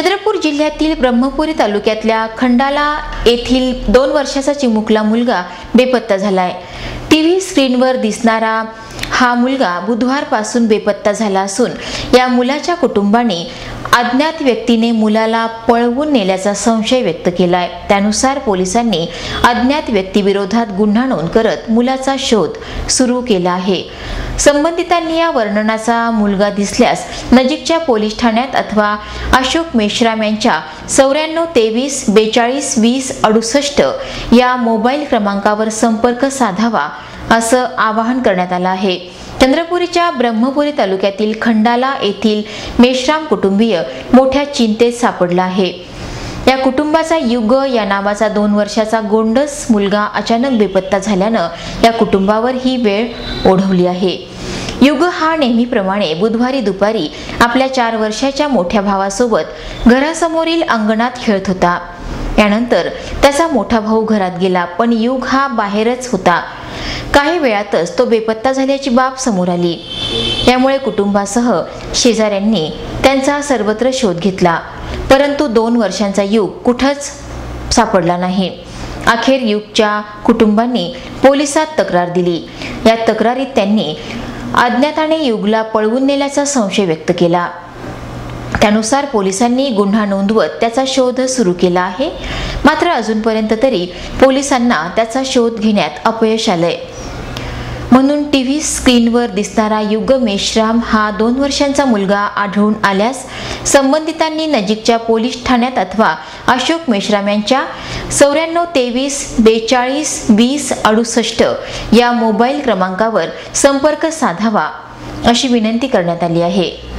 चंद्रपूर जिल्ह्यातील ब्रह्मपुरी तालुक्यातल्या खंडाला येथील दोन वर्षाचा चिमुकला मुलगा बेपत्ता झालाय. टीव्ही स्क्रीनवर दिसणारा हा मुलगा बुधवारपासून बेपत्ता झाला असून या मुलाच्या कुटुंबाने अज्ञात व्यक्तीने मुलाला पळवून नेल्याचा संशय व्यक्त केलाय. त्यानुसार पोलिसांनी अज्ञात व्यक्तीविरोधात गुन्हा नोंद करत मुलाचा शोध सुरू केला आहे. संबंधितांनी या वर्णनाचा मुलगा दिसल्यास नजीकच्या पोलीस ठाण्यात अथवा अशोक मेश्राम यांच्या चौऱ्याण्णव तेवीस बेचाळीस वीस अडुसष्ट या मोबाईल क्रमांकावर संपर्क साधावा असं आवाहन करण्यात आलं आहे. चंद्रपुरीच्या ब्रह्मपुरी तालुक्यातील खंडाला येथील मेश्राम कुटुंबीय मोठ्या चिंतेत सापडला आहे. या कुटुंबाचा युग या नावाचा दोन वर्षाचा गोंडस मुलगा अचानक बेपत्ता झाल्यानं या कुटुंबावर ही वेळ ओढवली आहे. युग हा नेहमीप्रमाणे बुधवारी दुपारी आपल्या चार वर्षाच्या मोठ्या भावासोबत घरासमोरील अंगणात खेळत होता. यानंतर त्याचा मोठा भाऊ घरात गेला पण युग हा बाहेरच होता. काही वेळातच तो बेपत्ता झाल्याची बाब समोर आली. यामुळे कुटुंबासह शेजाऱ्यांनी त्यांचा सर्वत्र शोध घेतला. परंतु दोन वर्षांचा युग कुठंच सापडला नाही. अखेर युगच्या कुटुंबांनी पोलिसात तक्रार दिली. या तक्रारीत त्यांनी अज्ञाताने युगला पळवून नेल्याचा संशय व्यक्त केला. त्यानुसार पोलिसांनी गुन्हा नोंदवत त्याचा शोध सुरू केला आहे. मात्र अजूनपर्यंत तरी पोलिसांना त्याचा शोध घेण्यात अपयश आलंय. म्हणून टी व्ही स्क्रीनवर दिसणारा युग मेश्राम हा दोन वर्षांचा मुलगा आढळून आल्यास संबंधितांनी नजीकच्या पोलीस ठाण्यात अथवा अशोक मेश्राम यांच्या चौऱ्याण्णव तेवीस बेचाळीस वीस अडुसष्ट या मोबाईल क्रमांकावर संपर्क साधावा अशी विनंती करण्यात आली आहे.